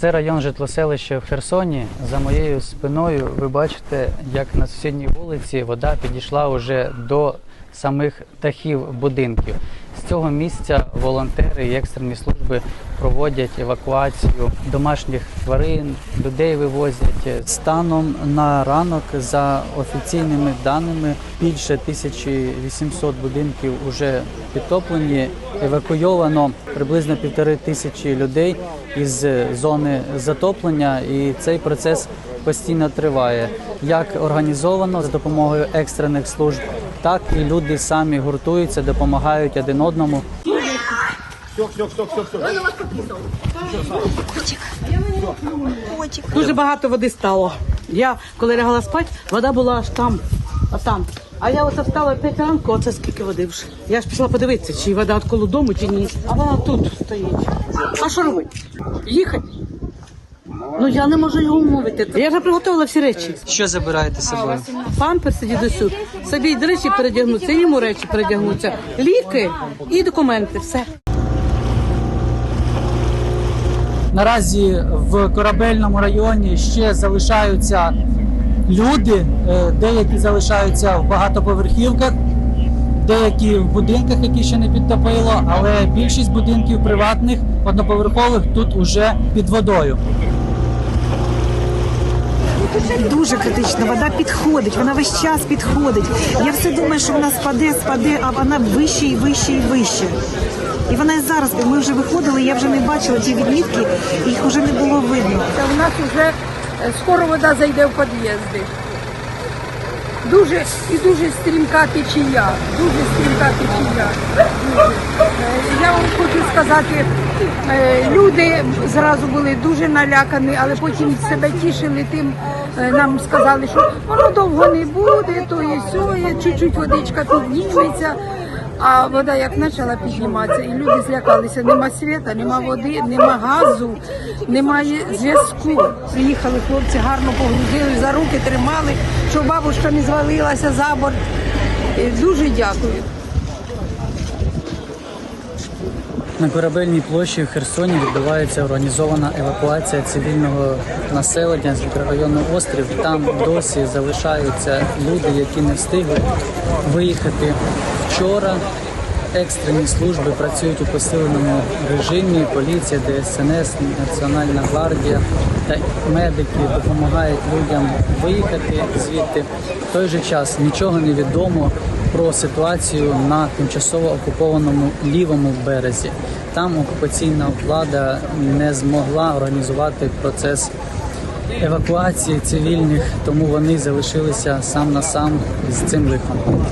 Це район житлоселища в Херсоні. За моєю спиною ви бачите, як на сусідній вулиці вода підійшла уже до самих дахів будинків. З цього місця волонтери і екстрені служби проводять евакуацію домашніх тварин, людей вивозять. Станом на ранок, за офіційними даними, більше 1800 будинків вже підтоплені. Евакуйовано приблизно півтори тисячі людей із зони затоплення, і цей процес постійно триває. Як організовано за допомогою екстрених служб, так і люди самі гуртуються, допомагають один одному. Дуже багато води стало. Я коли лягала спати, вода була аж там, а там. А я оце встала в 5 ранку, оце скільки води вже. Я ж пішла подивитися, чи вода от коло дому, чи ні. А вона тут стоїть. А що робити? Їхати? Ну я не можу його умовити. Я вже приготувала всі речі. Що забираєте з собою? Памперси дідусю. Собі й речі передягнуться, і йому речі передягнуться. Ліки і документи. Все. Наразі в корабельному районі ще залишаються люди, е, деякі залишаються в багатоповерхівках, деякі в будинках, які ще не підтопило, але більшість будинків приватних одноповерхових тут уже під водою. Дуже критично. Вода підходить, вона весь час підходить. Я все думаю, що вона спаде, спаде, а вона вище і вище і вище. І вона і зараз, ми вже виходили, я вже не бачила ті відмітки, їх вже не було видно. Та в нас вже скоро вода зайде в під'їзди. Дуже і дуже стрімка течія. Дуже стрімка течія. Е, Я вам хочу сказати, е, люди зразу були дуже налякані, але потім себе тішили тим. е, Нам сказали, що воно довго не буде, то і сьоє, чуть-чуть водичка підніметься. А вода як почала підніматися, і люди злякалися. Нема світа, нема води, нема газу, немає зв'язку. Приїхали хлопці, гарно погрузили, за руки тримали, щоб бабушка не звалилася за борт. Дуже дякую. На корабельній площі в Херсоні відбувається організована евакуація цивільного населення з мікрорайону Острів. Там досі залишаються люди, які не встигли виїхати вчора. Екстрені служби працюють у посиленому режимі. Поліція, ДСНС, Національна гвардія та медики допомагають людям виїхати звідти. В той же час нічого не відомо про ситуацію на тимчасово окупованому лівому березі. Там окупаційна влада не змогла організувати процес евакуації цивільних, тому вони залишилися сам на сам з цим лихом.